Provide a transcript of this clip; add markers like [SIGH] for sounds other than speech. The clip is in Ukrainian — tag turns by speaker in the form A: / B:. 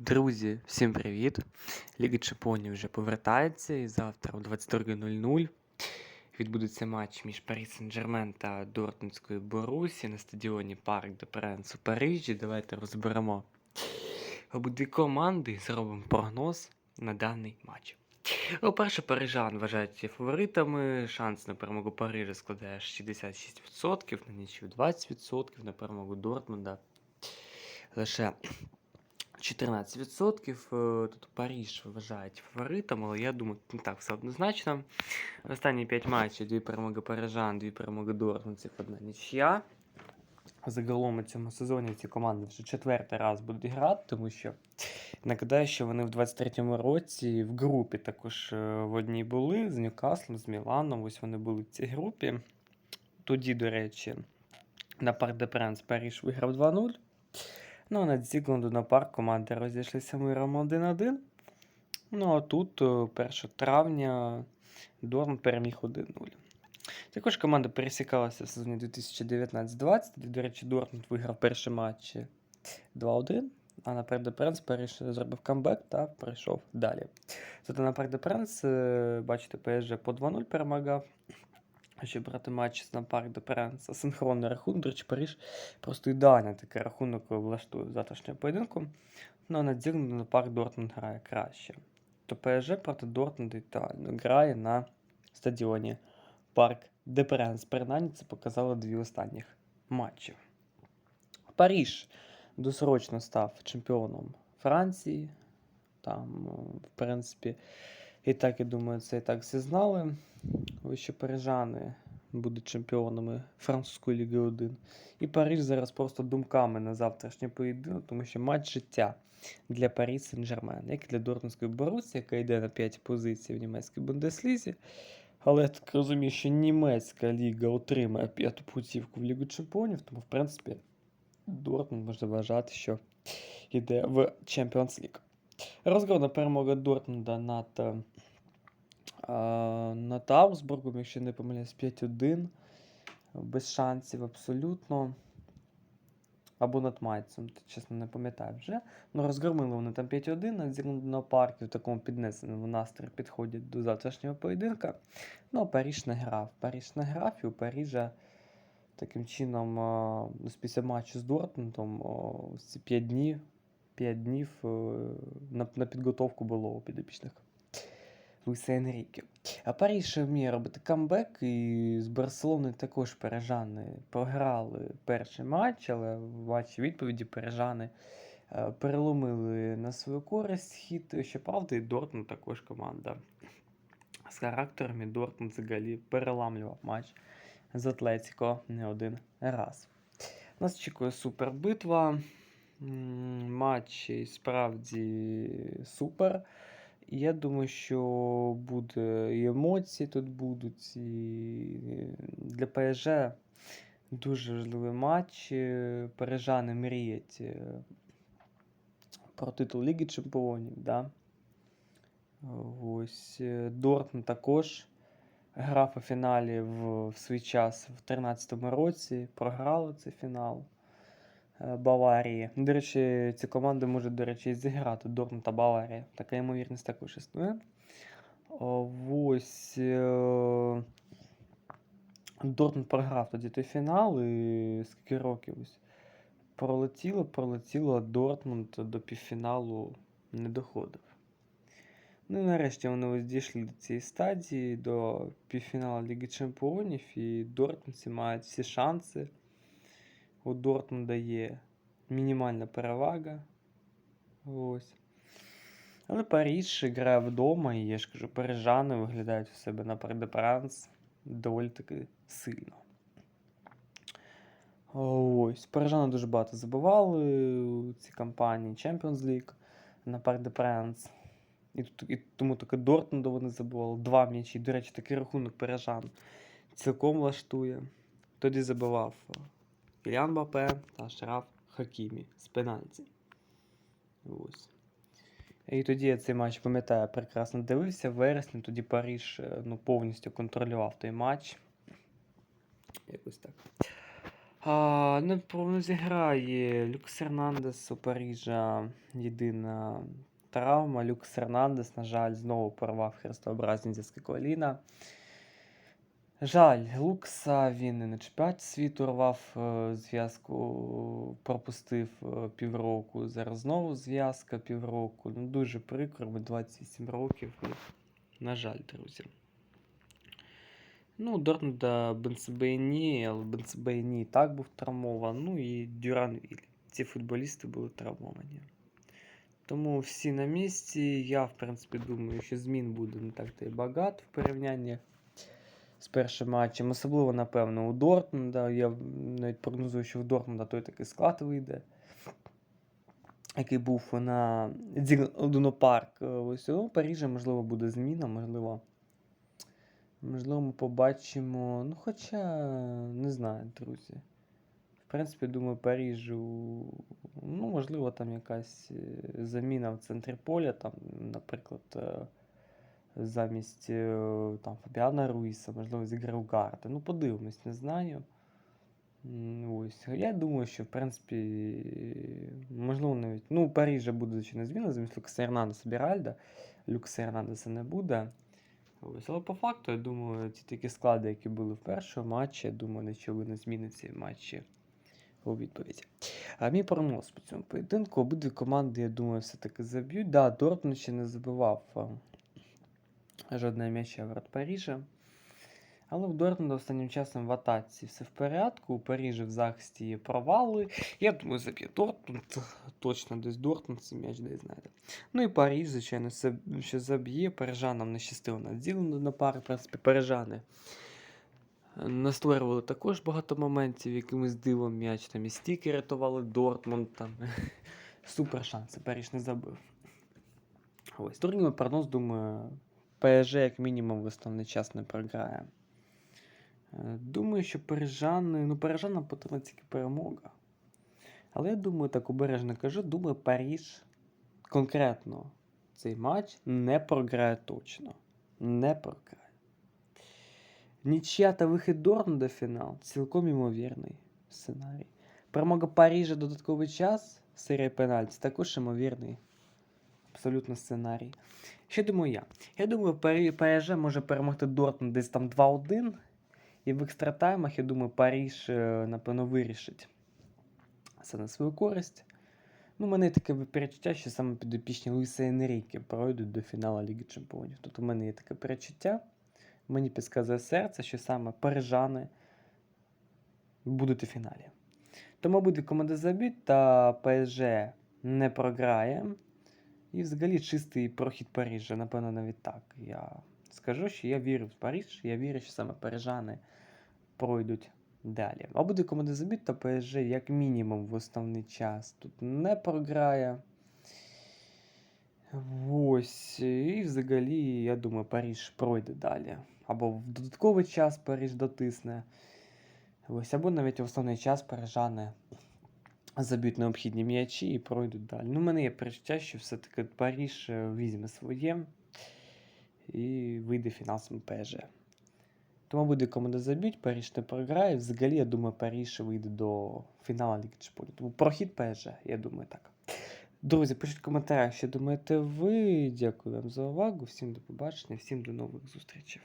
A: Друзі, всім привіт! Ліга Чемпіонів вже повертається і завтра о 22.00 відбудеться матч між Парі Сен-Жермен та Дортмундською Борусі на стадіоні Парк де Пренс у Парижі. Давайте розберемо обидві команди і зробимо прогноз на даний матч. По-перше, парижан вважають фаворитами. Шанс на перемогу Парижа складає 66%, на нічию 20%, на перемогу Дортмунда лише 14%. Е, Тут Париж вважають фаворитом, але я думаю, не так все однозначно. Останні 5 матчів, дві перемоги парижан, дві перемоги дортмундців, одна нічия. Загалом у цьому сезоні ці команди вже четвертий раз будуть грати, тому що нагадаю, що вони в 23-му році в групі також е, в одній були з Ньюкаслом, з Міланом. Ось вони були в цій групі. Тоді, до речі, на Парк де Пренс Париж виграв 2-0. Ну, а на Зігланду на парк команди розійшлися миром 1-1. Ну, а тут, е, 1 травня, Дорн переміг 1-0. Також команда пересікалася в сезоні 2019-20, де, до речі, Дортмунд виграв перші матчі 2-1, а на де Пренс зробив камбек та прийшов далі. Зате на де Пренс, е, бачите, ПСЖ по 2-0 перемагав. Щоб брати матч на Парк де Пренс, асинхронний рахунок, до речі, Париж просто ідеально такий рахунок влаштує в завтрашнього поєдинку. Ну, а на на Парк Дортмунд грає краще. То ПСЖ проти Дортмунда ідеально грає на стадіоні Парк де Пренс. Принаймні це показало дві останніх матчі. Париж досрочно став чемпіоном Франції. Там, в принципі, і так, я думаю, це і так всі знали. Що парижани будуть чемпіонами французької ліги 1. І Париж зараз просто думками на завтрашній поєдинок, тому що матч життя для Парі Сен-Жермен, як і для Дортмундської Борусі, яка йде на 5 позицій в німецькій Бундеслізі. Але я так розумію, що німецька ліга отримає п'яту путівку в Лігу Чемпіонів, тому, в принципі, Дортмунд можна вважати, що йде в Champions League. Розгромна перемога Дортмунда над, е, над Аусбургом, якщо не помиляюсь, 5-1. Без шансів абсолютно. Або над Майцем, чесно не пам'ятаю вже. Ну, розгромили вони там 5-1 на паркі в такому піднесеному настрої підходять до завтрашнього поєдинка. Ну, Паріж не грав. Паріж не грав, і у Парижа таким чином, ну, після матчу з Дортмундом, ці 5 днів, 5 днів е, на, на підготовку було у підопічних Луїса Енріке. А Париж вміє робити камбек, і з Барселоною також парижани програли перший матч, але в матчі відповіді парижани е, переломили на свою користь хід. Щоправда, і Дортмунд також команда з характером, і Дортмунд взагалі переламлював матч з Атлетіко не один раз. Нас очікує супер битва. М, Матч справді супер. Я думаю, що буде і емоції тут будуть, і для ПСЖ дуже важливий матч. Парижани мріють е, про титул Ліги Чемпіонів. Да? Ось е, Дортмунд також грав у фіналі в, в свій час в 2013 році, програли цей фінал. Е, Баварії. До речі, ці команди можуть, до речі, зіграти Дортмунд та Баварія. Така ймовірність також існує. Ось. е, Дортмунд програв тоді той фінал, і скільки років ось пролетіло, пролетіло, а Дортмунд до півфіналу не доходив. Ну і нарешті вони ось дійшли до цієї стадії, до півфіналу Ліги Чемпіонів, і Дортмундці мають всі шанси. У Дортмунда є мінімальна перевага. Ось. Але Париж грає вдома, і я ж кажу, парижани виглядають у себе на Парк Пранс доволі таки сильно. Ось. Парижани дуже багато забивали у цій кампанії Champions League на Парк де Пранс. І, і тому таки Дортмунду вони забивали. Два м'ячі. До речі, такий рахунок парижан цілком влаштує. Тоді забивав Іллян Бапе та Шараф Хакімі з пенальті. Ось. І тоді я цей матч пам'ятаю, прекрасно дивився. В вересні тоді Париж е, ну, повністю контролював той матч. Якось так. А, про- не зіграє Люкс Ернандес у Парижа. Єдина травма. Люкс Ернандес, на жаль, знову порвав хрестообразні зв'язки коліна. Жаль, Лукса він і на чемпіонаті світу рвав е, зв'язку, пропустив е, півроку. Зараз знову зв'язка півроку. Ну, дуже прикро, 28 років. Ну, на жаль, друзі. Ну, Дортмунда Бенцебейні, але Бенцебейні і так був травмований. Ну і Дюран Віль. Ці футболісти були травмовані. Тому всі на місці. Я, в принципі, думаю, що змін буде не так то й багато в порівнянні з першим матчем. Особливо, напевно, у Дортмунда. Я навіть прогнозую, що в Дортмунда той такий склад вийде. Який був на Дунопарк. Ось у Парижі, можливо, буде зміна, можливо. Можливо, ми побачимо. Ну, хоча, не знаю, друзі. В принципі, думаю, Парижу. Ну, можливо, там якась е, заміна в центрі поля, там, наприклад, е, замість е, там, Фабіана Руїса, можливо, зіграє Угарта. Ну, подивимось, не знаю. Ось. Я думаю, що в принципі, можливо, навіть. Ну, у Парижа буде звичайно зміна, замість Люкса Ернандеса Біральда. Люкса Ернандеса не буде. Ось, але по факту, я думаю, ті такі склади, які були в першому матчі, я думаю, нічого не зміниться в матчі у відповіді. А мій прогноз по цьому поєдинку. Обидві команди, я думаю, все-таки заб'ють. Да, Дортмунд ще не забивав а, жодного м'яча в ворот Парижа. Але в Дортмунда останнім часом в атаці все в порядку. У Парижі в захисті є провали. Я думаю, заб'є Дортмунд. Точно десь Дортмунд цей м'яч десь знайде. Ну і Париж, звичайно, ще заб'є. Парижанам не щастило на ділено на пари. В принципі, парижани е, настворювали також багато моментів, якимось дивом м'яч там і стіки рятували Дортмунд. Там. [LAUGHS] Супер шанси, Париж не забив. Ось, турнірний прогноз, думаю, ПСЖ як мінімум в основний час не програє. Е, Думаю, що парижани, ну парижанам потрібна тільки перемога. Але я думаю, так обережно кажу, думаю, Париж конкретно цей матч не програє точно. Не програє. Нічия та вихід Дортмунда в фінал цілком ймовірний сценарій. Перемога Парижа додатковий час, серія пенальті, також ймовірний. Абсолютно сценарій. Що думаю я? Я думаю, ПСЖ може перемогти Дортмунд десь там 2-1. І в екстратаймах, я думаю, Париж, е, напевно, вирішить це на свою користь. Ну, мене таке перечуття, що саме підопічні Луїса Енріки пройдуть до фіналу Ліги Чемпіонів. Тут у мене є таке перечуття. Мені підказує серце, що саме парижани будуть у фіналі. Тому обидві команди заб'ють, та ПСЖ не програє. І взагалі чистий прохід Парижа, напевно, навіть так. Я скажу, що я вірю в Париж, я вірю, що саме парижани пройдуть далі. Обидві команди заб'ють, та ПСЖ як мінімум в основний час тут не програє. Ось. І взагалі, я думаю, Париж пройде далі. Або в додатковий час Париж дотисне. Ось, або навіть в основний час парижани заб'ють необхідні м'ячі і пройдуть далі. Ну, в мене є перечуття, що все-таки Париж е, візьме своє і вийде фінал саме ПСЖ. Тому буде команда заб'ють, Париж не програє. Взагалі, я думаю, Париж вийде до фіналу Ліги Чемпіонів. Тому прохід ПСЖ, я думаю, так. Друзі, пишіть в коментарях, що думаєте ви. Дякую вам за увагу. Всім до побачення, всім до нових зустрічей.